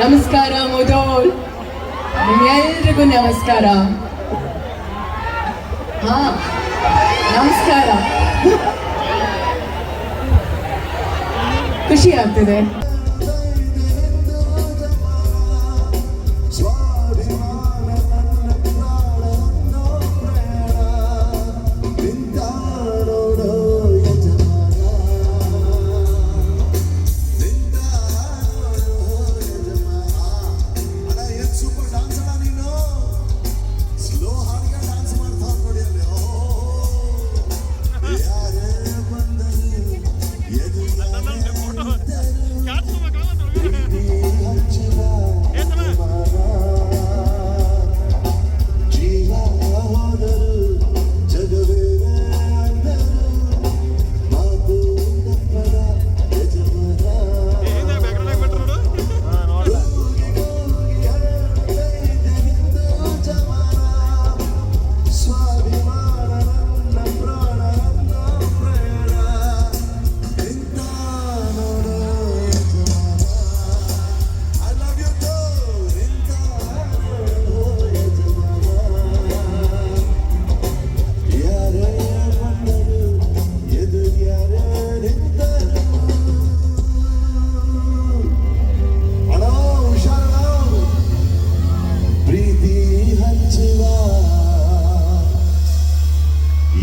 ನಮಸ್ಕಾರ ಮುದೋಲ್ ನಿಮ್ಮೆಲ್ರಿಗೂ ನಮಸ್ಕಾರ. ಹಾ ನಮಸ್ಕಾರ. ಖುಷಿ ಆಗ್ತಿದೆ.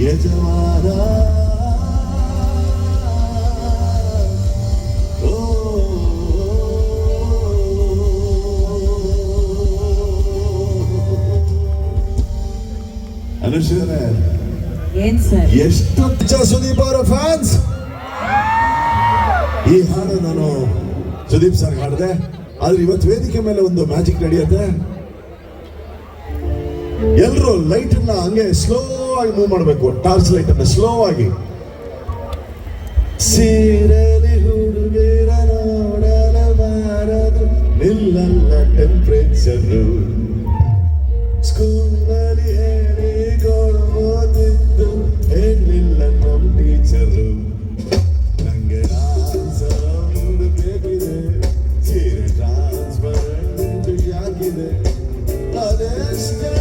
ಯಜಮಾನ ಓ ಅನುಶ್ರೀ ಏನ್ ಸರ್? ಎಷ್ಟು ಸುದೀಪ್ ಅವರ ಫ್ಯಾನ್ಸ್ ಈ ಹಾಡು ನಾನು ಸುದೀಪ್ ಸರ್ ಹಾಡಿದೆ. ಆದ್ರೆ ಇವತ್ತು ವೇದಿಕೆ ಮೇಲೆ ಒಂದು ಮ್ಯಾಜಿಕ್ ನಡೆಯುತ್ತೆ. ಎಲ್ಲರೂ ಲೈಟ್ ಅನ್ನ ಹಂಗೆ ಸ್ಲೋ ಆಗಿ ಮೂವ್ ಮಾಡಬೇಕು. ಟಾರ್ಚ್ ಲೈಟ್ ಅನ್ನ ಸ್ಲೋ ಆಗಿ ಸೀರೆಲಿ ಹುಡುಗಿರ ನೋಡಲಬಾರದು ನಿಲ್ಲಲ್ಲ ಟೆಂಪ್ರೇಚರು ಸ್ಕೂಲಲ್ಲಿ ಹೇಳಿಕೊಡ್ಬೋದಿದ್ದು ಹೇಳಿಲ್ಲ ನಮ್ಮ ಟೀಚರು ನಂಗೆ ಆನ್ಸರ್ ಒಂದು ಬೇಕಿದೆ ಸೀರೆ ಟ್ರಾನ್ಸ್ಪರೆಂಟ್ ಯಾಕಿದೆ? ಅದೆಷ್ಟೇ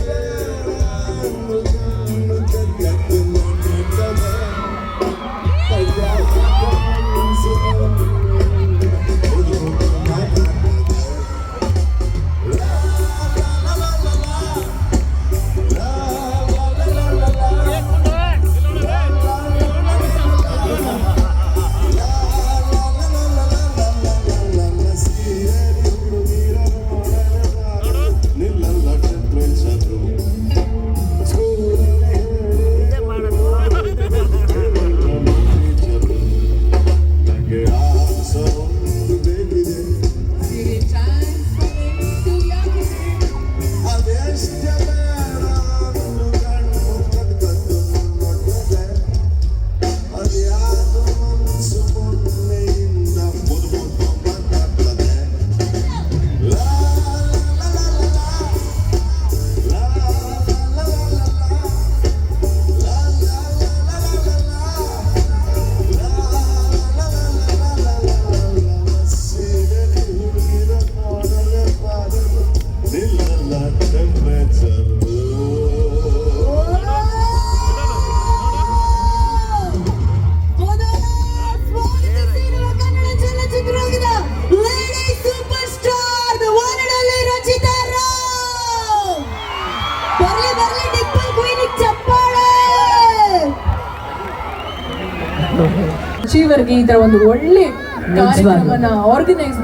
ಸಚಿವರಿಗೆ ಇದರ ಒಂದು ಒಳ್ಳೆ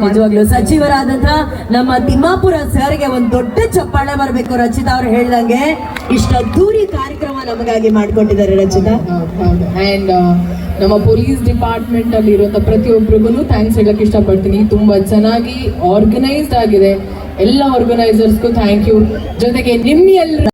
ನಿಜವಾಗ್ಲು. ಸಚಿವರಾದಂತ ನಮ್ಮ ತಿಮ್ಮಾಪುರ ಸರ್ಗೆ ಒಂದ್ ದೊಡ್ಡ ಚಪ್ಪಾಳೆ ಬರಬೇಕು ರಚಿತಾ ಅವ್ರು ಹೇಳ್ದಂಗೆ. ಇಷ್ಟ ಅದ್ದೂರಿ ಕಾರ್ಯಕ್ರಮ ನಮಗಾಗಿ ಮಾಡ್ಕೊಂಡಿದ್ದಾರೆ ರಚಿತಾ. ಅಂಡ್ ನಮ್ಮ ಪೊಲೀಸ್ ಡಿಪಾರ್ಟ್ಮೆಂಟ್ ಅಲ್ಲಿ ಇರುವಂತ ಪ್ರತಿಯೊಬ್ಬರಿಗೂ ಥ್ಯಾಂಕ್ಸ್ ಹೇಳಕ್ ಇಷ್ಟಪಡ್ತೀನಿ. ತುಂಬಾ ಚೆನ್ನಾಗಿ ಆರ್ಗನೈಸ್ಡ್ ಆಗಿದೆ. ಎಲ್ಲ ಆರ್ಗನೈಸರ್ಸ್ಗೂ ಥ್ಯಾಂಕ್ ಯು ಜೊತೆಗೆ ನಿಮ್ಮ ಎಲ್ಲ